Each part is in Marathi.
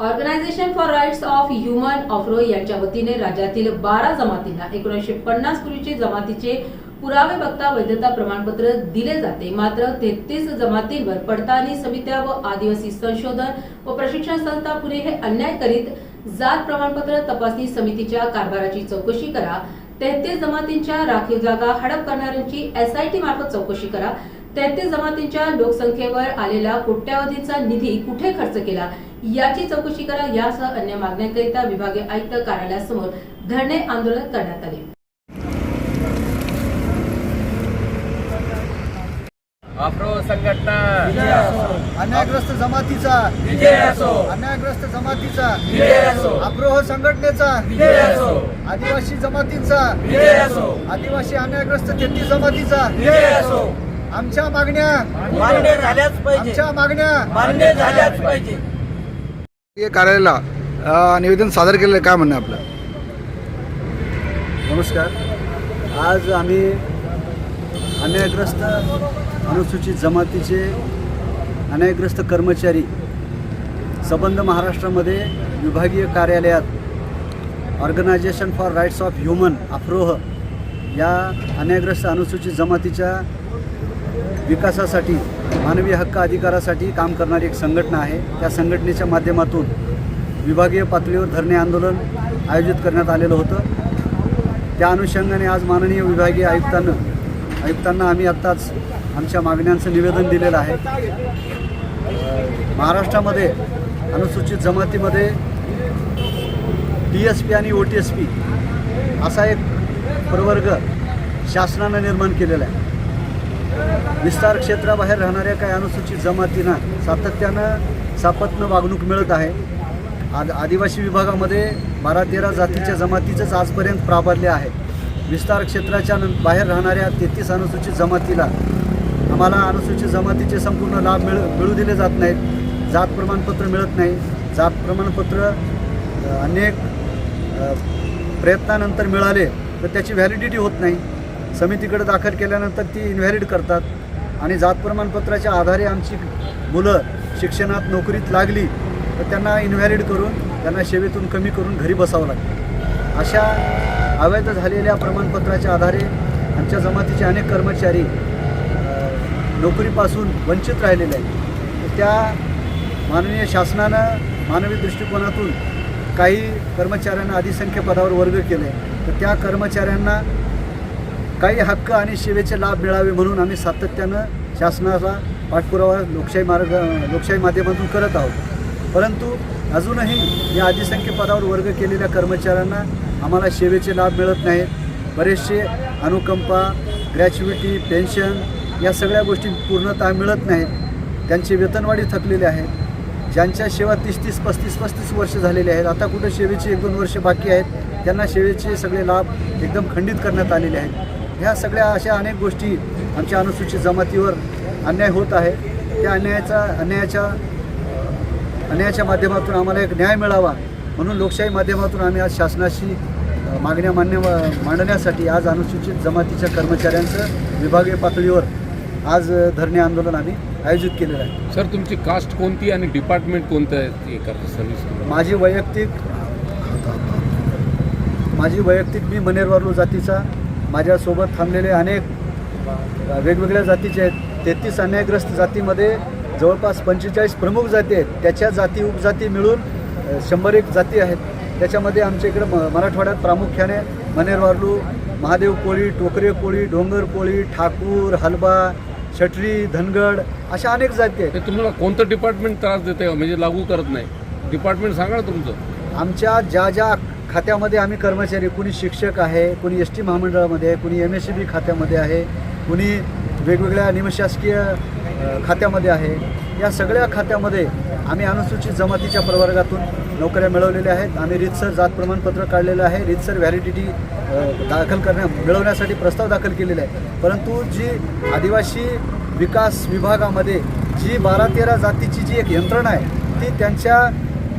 Organisation for rights of human Afroh यांच्या वतीने राज्यातील बारा जमातींना एकोणीसशे पन्नास पूर्वीचे जमातीचे पुरावे बघता वैधता प्रमाणपत्र दिले जाते. मात्र तेहतीस जमातींवर पडताळणी समित्या व आदिवासी संशोधन व प्रशिक्षण संस्था पुणे हे अन्याय करीत जात प्रमाणपत्र तपासणी समितीच्या कारभाराची चौकशी करा. तेहतीस जमातींच्या राखीव जागा हडप करणाऱ्यांची एसआयटी मार्फत चौकशी करा. तेहतीस जमातींच्या लोकसंख्येवर आलेला कोट्यावधीचा निधी कुठे खर्च केला? याची चौकशी करा. यासह अन्य मागण्यांकरिता विभागीय आयुक्त कार्यालयासमोर धरणे आंदोलन करण्यात आले. अफ्रो संघटना. अन्यायग्रस्त जमातीचा. विजय असो. अन्यायग्रस्त जमातीचा. विजय असो. अप्रोह संघटनेचा. विजय असो. आदिवासी जमातींचा. विजय असो. आदिवासी अन्यायग्रस्त तेहतीस जमातीचा. विजय असो. आमच्या मागण्या. मान्य झाल्याच पाहिजे. आमच्या मागण्या. मान्य झाल्याच पाहिजे. कार्यालयाला निवेदन सादर केलेलं आहे. काय म्हणणं आहे आपलं? नमस्कार. आज आम्ही अन्यायग्रस्त अनुसूचित जमातीचे अन्यायग्रस्त कर्मचारी संबंध महाराष्ट्रामध्ये विभागीय कार्यालयात organisation for rights of human Afroh या अन्यायग्रस्त अनुसूचित जमातीच्या विकासासाठी मानवी हक्क अधिकारासाठी काम करणारी एक संघटना आहे. त्या संघटनेच्या माध्यमातून विभागीय पातळीवर धरणे आंदोलन आयोजित करण्यात आलेलं होतं. त्या अनुषंगाने आज माननीय विभागीय आयुक्तांना आयुक्तांना आम्ही आत्ताच आमच्या मागण्यांचं निवेदन दिलेलं आहे. महाराष्ट्रामध्ये अनुसूचित जमातीमध्ये डी एस पी आणि ओ टी एस पी असा एक प्रवर्ग शासनानं निर्माण केलेला आहे. विस्तार क्षेत्राबाहेर राहणाऱ्या काही अनुसूचित जमातींना सातत्यानं सापत्न वागणूक मिळत आहे. आद आदिवासी विभागामध्ये बारा तेरा जातीच्या जमातीचंच आजपर्यंत प्राबल्य आहे. विस्तार क्षेत्राच्या बाहेर राहणाऱ्या तेहतीस अनुसूचित जमातीला आम्हाला अनुसूचित जमातीचे संपूर्ण लाभ मिळ मिळू दिले जात नाहीत. जात प्रमाणपत्र मिळत नाही. जात प्रमाणपत्र अनेक प्रयत्नानंतर मिळाले तर त्याची व्हॅलिडिटी होत नाही. समितीकडे दाखल केल्यानंतर ती इन्व्हॅलिड करतात. आणि जात प्रमाणपत्राच्या आधारे आमची मुलं शिक्षणात नोकरीत लागली तर त्यांना इन्व्हॅलिड करून त्यांना सेवेतून कमी करून घरी बसावं लागतं. अशा अवैध झालेल्या प्रमाणपत्राच्या आधारे आमच्या जमातीचे अनेक कर्मचारी नोकरीपासून वंचित राहिलेले आहेत. तर त्या माननीय शासनानं मानवी दृष्टिकोनातून काही कर्मचाऱ्यांना अधिसंख्य पदावर वर्ग केले तर त्या कर्मचाऱ्यांना काही हक्क आणि सेवेचे लाभ मिळावे म्हणून आम्ही सातत्यानं शासनाला पाठपुरावा लोकशाही मार्ग लोकशाही माध्यमातून करत आहोत. परंतु अजूनही या अधिसंख्य पदावर वर्ग केलेल्या कर्मचाऱ्यांना आम्हाला सेवेचे लाभ मिळत नाहीत. बरेचसे अनुकंपा ग्रॅच्युटी पेन्शन या सगळ्या गोष्टी पूर्णतः मिळत नाहीत. त्यांची वेतनवाढी थकलेली आहे ज्यांच्या सेवा तीस तीस पस्तीस पस्तीस वर्ष झालेले आहेत आता कुठं सेवेचे एक दोन वर्ष बाकी आहेत त्यांना सेवेचे सगळे लाभ एकदम खंडित करण्यात आलेले आहेत. ह्या सगळ्या अशा अनेक गोष्टी आमच्या अनुसूचित जमातीवर अन्याय होत आहे. त्या अन्यायाचा अन्यायाच्या अन्यायाच्या माध्यमातून आम्हाला एक न्याय मिळावा म्हणून लोकशाही माध्यमातून आम्ही आज शासनाशी मागण्या मान्य मांडण्यासाठी आज अनुसूचित जमातीच्या कर्मचाऱ्यांचं विभागीय पातळीवर आज धरणे आंदोलन आम्ही आयोजित केलेलं आहे. सर तुमची कास्ट कोणती आणि डिपार्टमेंट कोणतं आहे? हे सर्व्हिस माझी वैयक्तिक माझी वैयक्तिक मी मनेरवारलू जातीचा माझ्यासोबत थांबलेले अनेक वेगवेगळ्या जातीचे आहेत. तेहतीस अन्यायग्रस्त जातीमध्ये जवळपास पंचेचाळीस प्रमुख जाती आहेत. त्याच्या जाती उपजाती मिळून शंभर एक जाती आहेत. त्याच्यामध्ये आमच्या इकडं म मराठवाड्यात प्रामुख्याने मनेरवारलू महादेव कोळी टोकरे कोळी डोंगर कोळी ठाकूर हलबा शटरी धनगड अशा अनेक जाती आहेत. ते तुम्हाला कोणतं डिपार्टमेंट त्रास देते म्हणजे लागू करत नाही. डिपार्टमेंट सांगा ना तुमचं. आमच्या ज्या ज्या खात्यामध्ये आम्ही कर्मचारी कुणी शिक्षक आहे कुणी एस टी महामंडळामध्ये आहे कुणी एम एस सी बी खात्यामध्ये आहे कुणी वेगवेगळ्या निमशासकीय खात्यामध्ये आहे. या सगळ्या खात्यामध्ये आम्ही अनुसूचित जमातीच्या प्रवर्गातून नोकऱ्या मिळवलेल्या आहेत. आम्ही रितसर जात प्रमाणपत्र काढलेलं आहे. रितसर व्हॅलिडिटी दाखल करण्या मिळवण्यासाठी प्रस्ताव दाखल केलेला आहे. परंतु जी आदिवासी विकास विभागामध्ये जी बारा तेरा जातीची जी एक यंत्रणा आहे ती त्यांच्या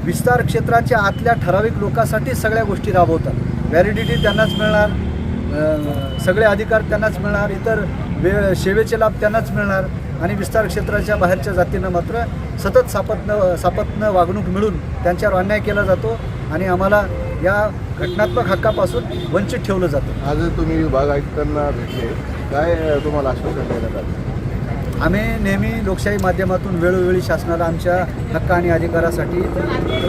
विस्तार क्षेत्राच्या आतल्या ठराविक लोकांसाठी सगळ्या गोष्टी राबवतात. व्हॅलिडिटी त्यांनाच मिळणार सगळे अधिकार त्यांनाच मिळणार इतर वे सेवेचे लाभ त्यांनाच मिळणार आणि विस्तार क्षेत्राच्या बाहेरच्या जातींना मात्र सतत सापत्न सापत्न वागणूक मिळून त्यांच्यावर अन्याय केला जातो आणि आम्हाला या घटनात्मक हक्कापासून वंचित ठेवलं जातं. आज तुम्ही विभाग आयुक्तांना भेटले. काय तुम्हाला आश्वासन देण्यात आलं? आम्ही नेहमी लोकशाही माध्यमातून वेळोवेळी शासनाला आमच्या हक्क आणि अधिकारासाठी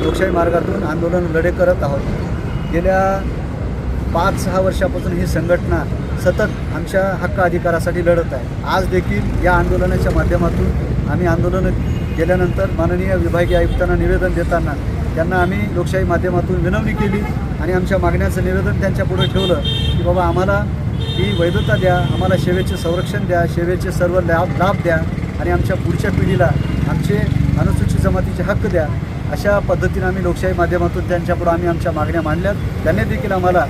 लोकशाही मार्गातून आंदोलन लढे करत आहोत. गेल्या पाच सहा वर्षापासून ही संघटना सतत आमच्या हक्क अधिकारासाठी लढत आहे. आज देखील या आंदोलनाच्या माध्यमातून आम्ही आंदोलन केल्यानंतर माननीय विभागीय आयुक्तांना निवेदन देताना त्यांना आम्ही लोकशाही माध्यमातून विनवणी केली आणि आमच्या मागण्याचं निवेदन त्यांच्या पुढे ठेवलं की बाबा आम्हाला ही वैधता द्या आम्हाला सेवेचे संरक्षण द्या सेवेचे सर्व लाभ लाभ द्या आणि आमच्या पुढच्या पिढीला आमचे अनुसूचित जमातीचे हक्क द्या. अशा पद्धतीनं आम्ही लोकशाही माध्यमातून त्यांच्यापुढं आम्ही आमच्या मागण्या मांडल्यात त्यांनी देखील आम्हाला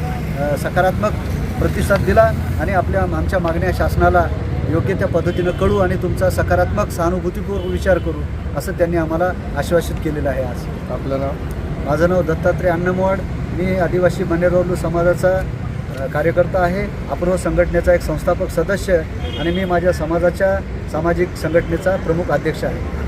सकारात्मक प्रतिसाद दिला आणि आपल्या आमच्या मागण्या शासनाला योग्य त्या पद्धतीनं कळू आणि तुमचा सकारात्मक सहानुभूतीपूर्वक विचार करू असं त्यांनी आम्हाला आश्वासित केलेलं आहे आज. आपलं नाव? माझं नाव दत्तात्रय अन्नमवाड मी आदिवासी बंडेरोलू समाजाचा कार्यकर्ता आहे. अपूर्व संघटनेचा एक संस्थापक सदस्य आणि मी माझ्या समाजाच्या सामाजिक संघटनेचा प्रमुख अध्यक्ष आहे.